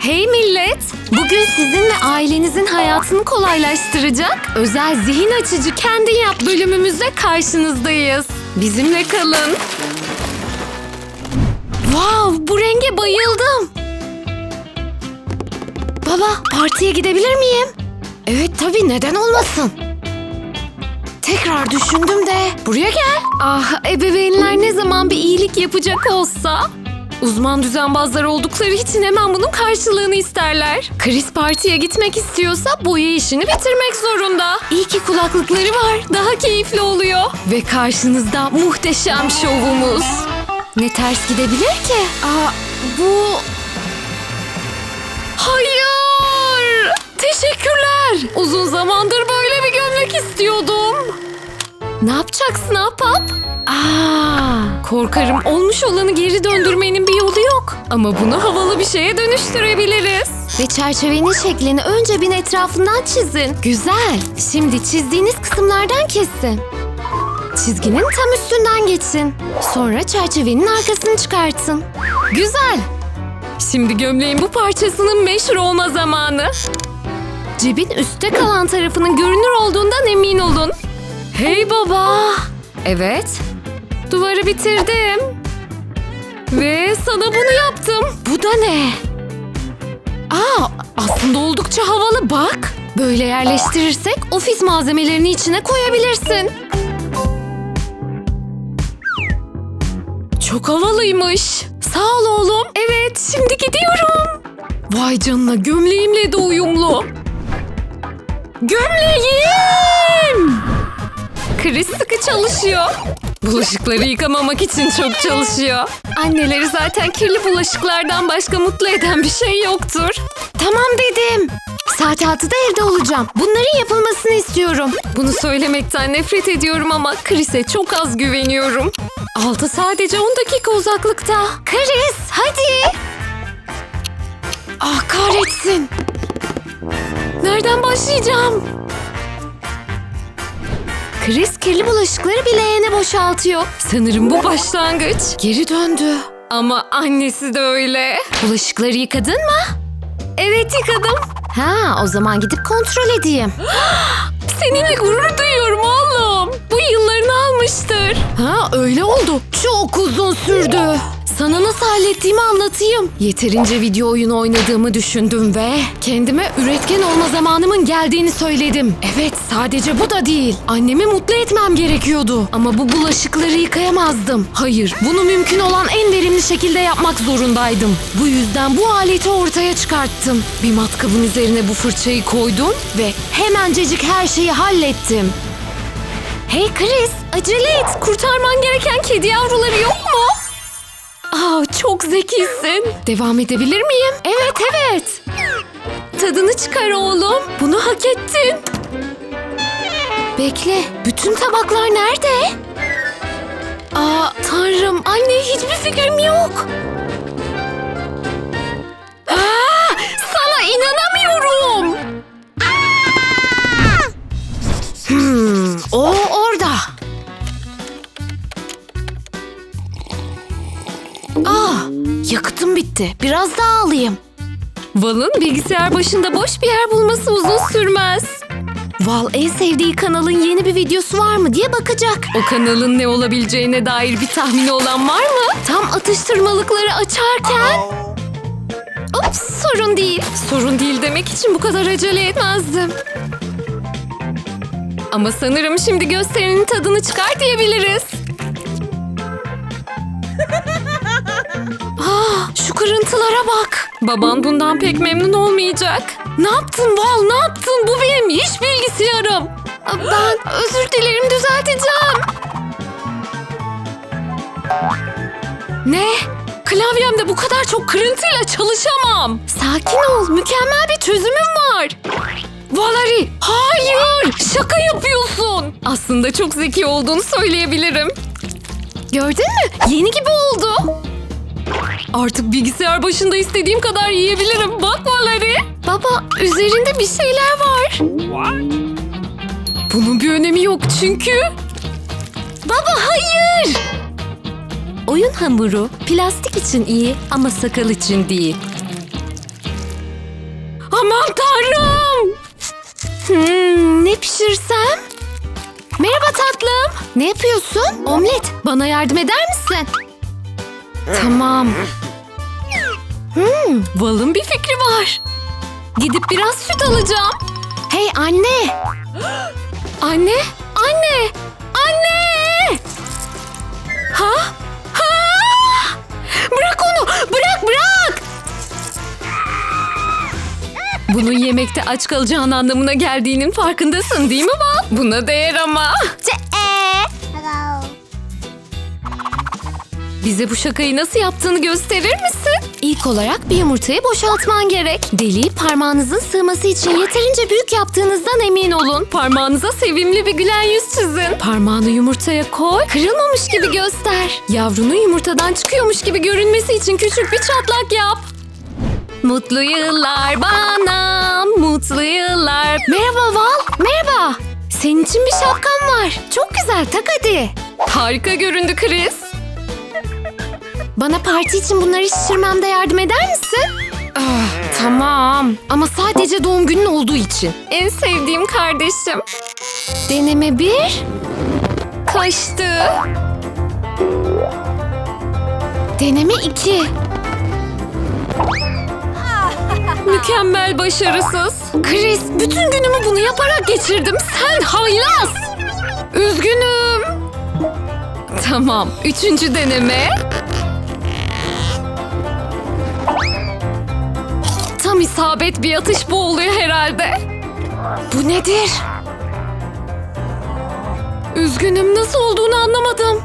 Hey millet! Bugün sizin ve ailenizin hayatını kolaylaştıracak özel zihin açıcı kendin yap bölümümüzde karşınızdayız. Bizimle kalın. Wow, bu renge bayıldım. Baba, partiye gidebilir miyim? Evet tabii, neden olmasın? Tekrar düşündüm de. Buraya gel. Ah, ebeveynler ne zaman bir iyilik yapacak olsa Uzman düzenbazlar oldukları için hemen bunun karşılığını isterler. Chris partiye gitmek istiyorsa boya işini bitirmek zorunda. İyi ki kulaklıkları var. Daha keyifli oluyor. Ve karşınızda muhteşem şovumuz. Ne ters gidebilir ki? Aa, bu... Hayır! Teşekkürler. Uzun zamandır böyle bir görmek istiyordum. Ne yapacaksın Ahbap? Aa, korkarım olmuş olanı geri döndürmenin bir yolu yok. Ama bunu havalı bir şeye dönüştürebiliriz. Ve çerçevenin şeklini önce bin etrafından çizin. Güzel. Şimdi çizdiğiniz kısımlardan kesin. Çizginin tam üstünden geçin. Sonra çerçevenin arkasını çıkartın. Güzel. Şimdi gömleğin bu parçasının meşhur olma zamanı. Cebin üstte kalan tarafının görünür olduğundan emin olun. Hey baba. Evet. Duvarı bitirdim. Ve sana bunu yaptım. Bu da ne? Aa, aslında oldukça havalı bak. Böyle yerleştirirsek ofis malzemelerini içine koyabilirsin. Çok havalıymış. Sağ ol oğlum. Evet, şimdi gidiyorum. Vay canına gömleğimle de uyumlu. Gömleğim! Chris sıkı çalışıyor. Bulaşıkları yıkamamak için çok çalışıyor. Anneleri zaten kirli bulaşıklardan başka mutlu eden bir şey yoktur. Tamam dedim. Saat 6'da evde olacağım. Bunların yapılmasını istiyorum. Bunu söylemekten nefret ediyorum ama Chris'e çok az güveniyorum. 6 sadece 10 dakika uzaklıkta. Chris hadi. Ah kahretsin. Nereden başlayacağım? Chris kirli bulaşıkları bir boşaltıyor. Sanırım bu başlangıç. Geri döndü. Ama annesi de öyle. Bulaşıkları yıkadın mı? Evet yıkadım. Ha o zaman gidip kontrol edeyim. Seninle gurur duyuyorum oğlum. Bu yıllarını almıştır. Ha öyle oldu. Çok uzun sürdü. Sana nasıl hallettiğimi anlatayım. Yeterince video oyunu oynadığımı düşündüm ve kendime üretken olma zamanımın geldiğini söyledim. Evet sadece bu da değil. Annemi mutlu etmem gerekiyordu. Ama bu bulaşıkları yıkayamazdım. Hayır bunu mümkün olan en verimli şekilde yapmak zorundaydım. Bu yüzden bu aleti ortaya çıkarttım. Bir matkabın üzerine bu fırçayı koydum ve hemencecik her şeyi hallettim. Hey Chris, acele et. Kurtarman gereken kedi yavruları yok mu? Aa, çok zekisin. Devam edebilir miyim? Evet, evet. Tadını çıkar oğlum. Bunu hak ettin. Bekle, bütün tabaklar nerede? Aa, tanrım, anne hiçbir fikrim yok. Aa, sana inanamıyorum. Hmm, o Ah, yakıtım bitti. Biraz daha alayım. Val'ın bilgisayar başında boş bir yer bulması uzun sürmez. Val en sevdiği kanalın yeni bir videosu var mı diye bakacak. O kanalın ne olabileceğine dair bir tahmini olan var mı? Tam atıştırmalıkları açarken... Ups sorun değil. Sorun değil demek için bu kadar acele etmezdim. Ama sanırım şimdi gösterinin tadını çıkar diyebiliriz. Şu kırıntılara bak. Baban bundan pek memnun olmayacak. Ne yaptın Val, ne yaptın? Bu benim iş bilgisayarım. Ben özür dilerim, düzelteceğim. Ne? Klavyemde bu kadar çok kırıntıyla çalışamam. Sakin ol, mükemmel bir çözümüm var. Valeri, hayır! Şaka yapıyorsun. Aslında çok zeki olduğunu söyleyebilirim. Gördün mü? Yeni gibi oldu. Artık bilgisayar başında istediğim kadar yiyebilirim. Bak Valeri. Baba, üzerinde bir şeyler var. Bunun bir önemi yok çünkü. Baba hayır. Oyun hamuru plastik için iyi ama sakal için değil. Aman tanrım. Hmm, ne pişirsem? Merhaba tatlım. Ne yapıyorsun? Omlet. Bana yardım eder misin? Tamam. Hmm, Val'ın bir fikri var. Gidip biraz süt alacağım. Hey anne. Anne, anne, anne. Ha? Ha? Bırak onu, bırak, bırak. Bunun yemekte aç kalacağın anlamına geldiğinin farkındasın değil mi Val? Buna değer ama. Hello. Bize bu şakayı nasıl yaptığını gösterir misin? İlk olarak bir yumurtayı boşaltman gerek. Deliği parmağınızın sığması için yeterince büyük yaptığınızdan emin olun. Parmağınıza sevimli bir gülen yüz çizin. Parmağını yumurtaya koy, kırılmamış gibi göster. Yavrunun yumurtadan çıkıyormuş gibi görünmesi için küçük bir çatlak yap. Mutlu yıllar bana, mutlu yıllar. Merhaba Val, merhaba. Senin için bir şapkan var. Çok güzel, tak hadi. Harika göründü Chris. Bana parti için bunları şişirmemde yardım eder misin? Ah, tamam. Ama sadece doğum günün olduğu için. En sevdiğim kardeşim. Deneme bir. Kaçtı. Deneme iki. Mükemmel başarısız. Chris, bütün günümü bunu yaparak geçirdim. Sen haylaz. Üzgünüm. Tamam, üçüncü deneme. Tam isabet bir atış bu oluyor herhalde. Bu nedir? Üzgünüm nasıl olduğunu anlamadım.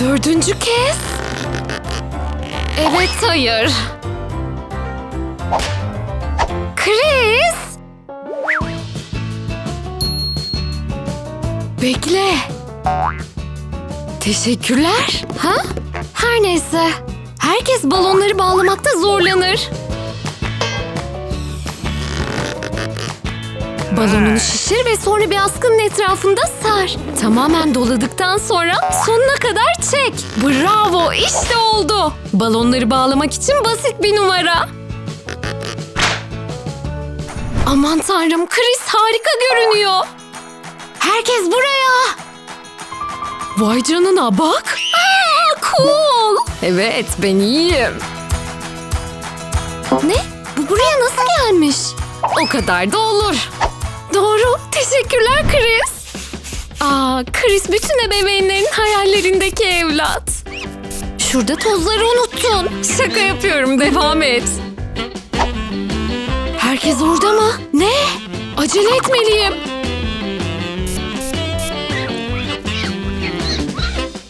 Dördüncü kez. Evet hayır. Chris. Bekle. Teşekkürler. Ha? Her neyse. Herkes balonları bağlamakta zorlanır. Balonunu şişir ve sonra bir askının etrafında sar. Tamamen doladıktan sonra sonuna kadar çek. Bravo işte oldu. Balonları bağlamak için basit bir numara. Aman tanrım Chris harika görünüyor. Herkes buraya. Vay canına bak. Aa, cool. Evet ben iyiyim. Ne? Bu buraya nasıl gelmiş? O kadar da olur. Doğru. Teşekkürler Chris. Aa, Chris bütün ebeveynlerin hayallerindeki evlat. Şurada tozları unuttun. Şaka yapıyorum. Devam et. Herkes orada mı? Ne? Acele etmeliyim.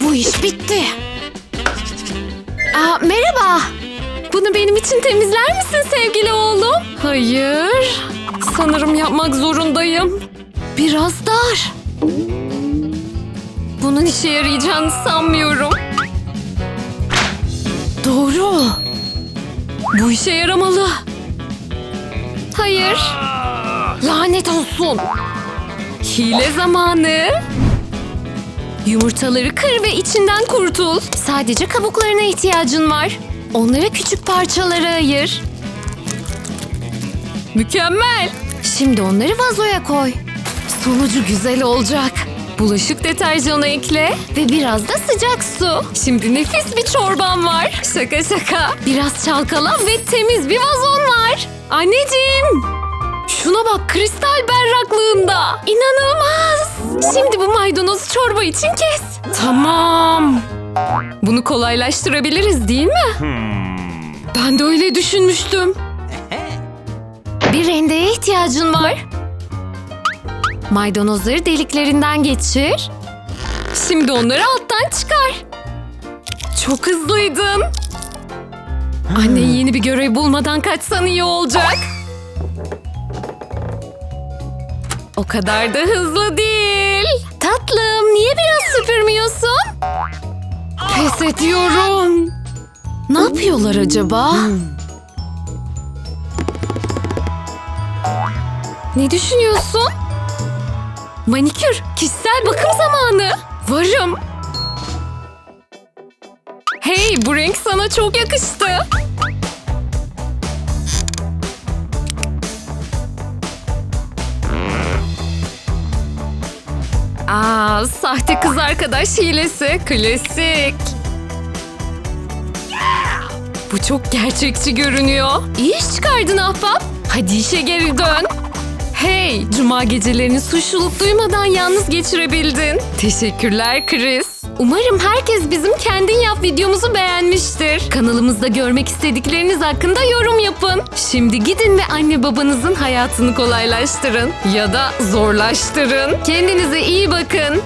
Bu iş bitti. Aa, merhaba. Bunu benim için temizler misin sevgili oğlum? Hayır. Sanırım yapmak zorundayım. Biraz dar. Bunun işe yarayacağını sanmıyorum. Doğru. Bu işe yaramalı. Hayır. Lanet olsun. Hile zamanı. Yumurtaları kır ve içinden kurtul. Sadece kabuklarına ihtiyacın var. Onları küçük parçalara ayır. Mükemmel. Şimdi onları vazoya koy. Sonucu güzel olacak. Bulaşık deterjanı ekle ve biraz da sıcak su. Şimdi nefis bir çorban var. Şaka şaka. Biraz çalkala ve temiz bir vazon var. Anneciğim. Şuna bak kristal berraklığında. İnanılmaz. Şimdi bu maydanoz çorba için kes. Tamam. Bunu kolaylaştırabiliriz değil mi? Ben de öyle düşünmüştüm. Bir rendeye ihtiyacın var. Maydanozları deliklerinden geçir. Şimdi onları alttan çıkar. Çok hızlıydın. Anne yeni bir görev bulmadan kaçsan iyi olacak. O kadar da hızlı değil. Tatlım niye biraz süpürmüyorsun? Pes ediyorum. Ne yapıyorlar acaba? Ne düşünüyorsun? Manikür, kişisel bakım zamanı. Varım. Hey, bu renk sana çok yakıştı. Aa, sahte kız arkadaş hilesi. Klasik. Bu çok gerçekçi görünüyor. İyi iş çıkardın ahbap. Hadi işe geri dön. Hey, cuma gecelerini suçluluk duymadan yalnız geçirebildin. Teşekkürler Chris. Umarım herkes bizim kendin yap videomuzu beğenmiştir. Kanalımızda görmek istedikleriniz hakkında yorum yapın. Şimdi gidin ve anne babanızın hayatını kolaylaştırın ya da zorlaştırın. Kendinize iyi bakın.